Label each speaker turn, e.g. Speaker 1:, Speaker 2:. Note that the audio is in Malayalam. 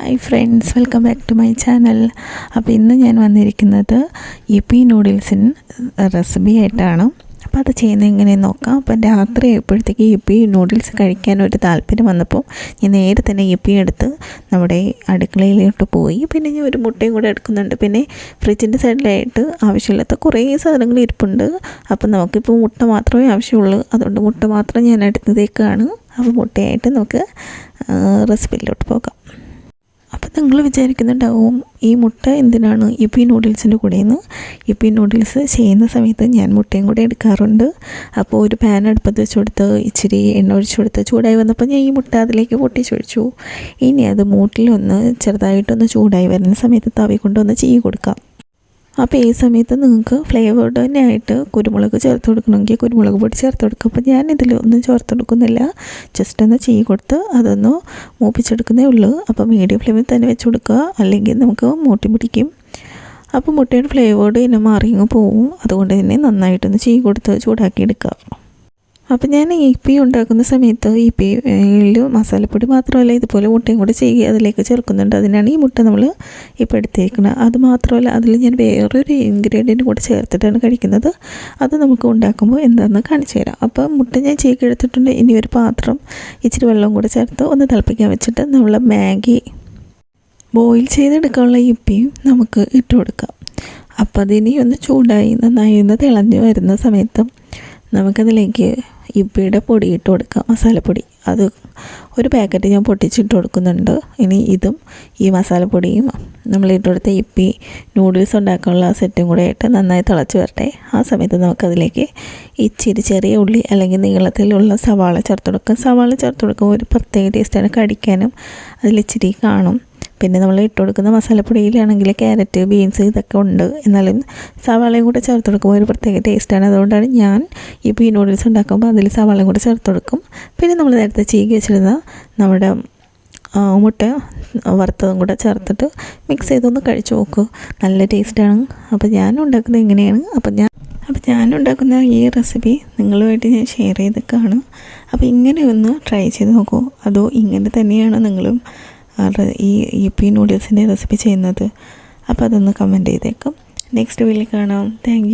Speaker 1: Hi friends welcome back to my channel അപ്പോൾ ഇന്ന് ഞാൻ വന്നിരിക്കുന്നത് ഇപ്പി നൂഡിൽസിന് റെസിപ്പി ആയിട്ടാണ്. അപ്പോൾ അത് ചെയ്യുന്നത് എങ്ങനെയെന്ന് നോക്കാം. അപ്പം രാത്രി ആയപ്പോഴത്തേക്ക് ഇപ്പി നൂഡിൽസ് കഴിക്കാൻ ഒരു താല്പര്യം വന്നപ്പോൾ ഞാൻ നേരെ തന്നെ ഇപ്പി എടുത്ത് നമ്മുടെ അടുക്കളയിലോട്ട് പോയി. പിന്നെ ഞാൻ ഒരു മുട്ടയും കൂടെ എടുക്കുന്നുണ്ട്. പിന്നെ ഫ്രിഡ്ജിന്റെ സൈഡിലായിട്ട് ആവശ്യമില്ലാത്ത കുറേ സാധനങ്ങൾ ഇരിപ്പുണ്ട്. അപ്പം നമുക്കിപ്പോൾ മുട്ട മാത്രമേ ആവശ്യമുള്ളൂ. അതുകൊണ്ട് മുട്ട മാത്രം ഞാൻ എടുത്തതേക്കാണ്. അപ്പോൾ മുട്ടയായിട്ട് നമുക്ക് റെസിപ്പിയിലോട്ട് പോകാം. നിങ്ങൾ വിചാരിക്കുന്നുണ്ടാവും ഈ മുട്ട എന്തിനാണ് ഇപ്പി നൂഡിൽസിന്റെ കൂടെയെന്ന്? ഇപ്പി നൂഡിൽസ് ചെയ്യുന്ന സമയത്ത് ഞാൻ മുട്ടയും കൂടെ എടുക്കാറുണ്ട്. അപ്പോൾ ഒരു പാൻ അടുപ്പത്ത് വെച്ച് കൊടുത്ത് ഇച്ചിരി എണ്ണ ഒഴിച്ചു കൊടുത്ത് ചൂടായി വന്നപ്പോൾ ഞാൻ ഈ മുട്ട അതിലേക്ക് പൊട്ടിച്ചൊഴിച്ചു ഇനി അത് മൂട്ടിലൊന്ന് ചെറുതായിട്ടൊന്ന് ചൂടായി വരുന്ന സമയത്ത് തവി കൊണ്ടൊന്ന് ചീ കൊടുക്കാം. അപ്പോൾ ഈ സമയത്ത് നിങ്ങൾക്ക് ഫ്ലേവേർഡ് തന്നെ ആയിട്ട് കുരുമുളക് ചേർത്ത് കൊടുക്കണമെങ്കിൽ കുരുമുളക് പൊടി ചേർത്ത് കൊടുക്കും. അപ്പോൾ ഞാൻ ഇതിൽ ഒന്നും ചേർത്ത് കൊടുക്കുന്നില്ല. ജസ്റ്റ് ഒന്ന് ചീ കൊടുത്ത് അതൊന്ന് മൂപ്പിച്ചെടുക്കുന്നേ ഉള്ളൂ. അപ്പോൾ മീഡിയം ഫ്ലെയിമിൽ തന്നെ വെച്ച് കൊടുക്കുക. അല്ലെങ്കിൽ നമുക്ക് മൂട്ടി പിടിക്കും. അപ്പോൾ മുട്ടയുടെ ഫ്ലേവേർഡ് ഇനം മാറിങ്ങ് പോവും. അതുകൊണ്ട് തന്നെ നന്നായിട്ടൊന്ന് ചീ കൊടുത്ത് ചൂടാക്കി എടുക്കുക. അപ്പം ഞാൻ ഈ പി ഉണ്ടാക്കുന്ന സമയത്ത് ഈ പിയിൽ മസാലപ്പൊടി മാത്രമല്ല ഇതുപോലെ മുട്ടയും കൂടെ ചെയ്യുക അതിലേക്ക് ചേർക്കുന്നുണ്ട്. അതിനാണ് ഈ മുട്ട നമ്മൾ ഇപ്പോൾ എടുത്തേക്കുന്നത് അത് മാത്രമല്ല അതിൽ ഞാൻ വേറൊരു ഇൻഗ്രീഡിയന്റ് കൂടെ ചേർത്തിട്ടാണ് കഴിക്കുന്നത്. അത് നമുക്ക് ഉണ്ടാക്കുമ്പോൾ എന്താണെന്ന് കാണിച്ചു തരാം. അപ്പോൾ മുട്ട ഞാൻ ചീക്ക് എടുത്തിട്ടുണ്ട്. ഇനി ഒരു പാത്രം ഇച്ചിരി വെള്ളം കൂടെ ചേർത്ത് ഒന്ന് തിളപ്പിക്കാൻ വെച്ചിട്ട് നമ്മൾ മാഗി ബോയിൽ ചെയ്തെടുക്കാനുള്ള ഇപ്പിയും നമുക്ക് ഇട്ട് കൊടുക്കാം. അപ്പോൾ അതിനി ഒന്ന് ചൂടായി നന്നായി ഒന്ന് തിളഞ്ഞ് വരുന്ന സമയത്ത് നമുക്കതിലേക്ക് ഇപ്പിയുടെ പൊടി ഇട്ട് കൊടുക്കാം. മസാലപ്പൊടി. അത് ഒരു പാക്കറ്റ് ഞാൻ പൊട്ടിച്ചിട്ട് കൊടുക്കുന്നുണ്ട്. ഇനി ഇതും ഈ മസാലപ്പൊടിയും നമ്മൾ ഇട്ട് കൊടുത്ത ഇപ്പി നൂഡിൽസ് ഉണ്ടാക്കാനുള്ള സെറ്റും കൂടെ ആയിട്ട് നന്നായി തിളച്ച് വരട്ടെ. ആ സമയത്ത് നമുക്കതിലേക്ക് ഇച്ചിരി ചെറിയ ഉള്ളി അല്ലെങ്കിൽ നീളത്തിലുള്ള സവാള ചേർത്ത് കൊടുക്കുക സവാള ചേർത്ത് കൊടുക്കുമ്പോൾ ഒരു പ്രത്യേക ടേസ്റ്റാണ് കടിക്കാനും അതിലിച്ചിരി കാണും. പിന്നെ നമ്മൾ ഇട്ട് കൊടുക്കുന്ന മസാലപ്പൊടിയിലാണെങ്കിൽ ക്യാരറ്റ് ബീൻസ് ഇതൊക്കെ ഉണ്ട്. എന്നാലും സവാളയും കൂടെ ചേർത്ത് കൊടുക്കുമ്പോൾ ഒരു പ്രത്യേക ടേസ്റ്റാണ് അതുകൊണ്ടാണ് ഞാൻ ഈ പീ നൂഡിൽസ് ഉണ്ടാക്കുമ്പോൾ അതിൽ സവാളയും കൂടെ ചേർത്ത് കൊടുക്കും. പിന്നെ നമ്മൾ നേരത്തെ ചീകി വെച്ചിരുന്ന നമ്മുടെ മുട്ട വറുത്തതും കൂടെ ചേർത്തിട്ട് മിക്സ് ചെയ്തൊന്ന് കഴിച്ചു നോക്കൂ. നല്ല ടേസ്റ്റാണ് അപ്പോൾ ഞാൻ ഉണ്ടാക്കുന്നത് ഇങ്ങനെയാണ്. അപ്പോൾ ഞാൻ അപ്പോൾ ഞാൻ ഉണ്ടാക്കുന്ന ഈ റെസിപ്പി നിങ്ങളുമായിട്ട് ഞാൻ ഷെയർ ചെയ്തൊക്കെയാണ് അപ്പോൾ ഇങ്ങനെ ഒന്ന് ട്രൈ ചെയ്ത് നോക്കൂ. അതോ ഇങ്ങനെ തന്നെയാണ് നിങ്ങളും ഈ ഇ പി നൂഡിൽസിന്റെ റെസിപ്പി ചെയ്യുന്നത്. അപ്പോൾ അതൊന്ന് കമന്റ് ചെയ്തേക്കും നെക്സ്റ്റ് വീഡിയോ കാണാം. താങ്ക്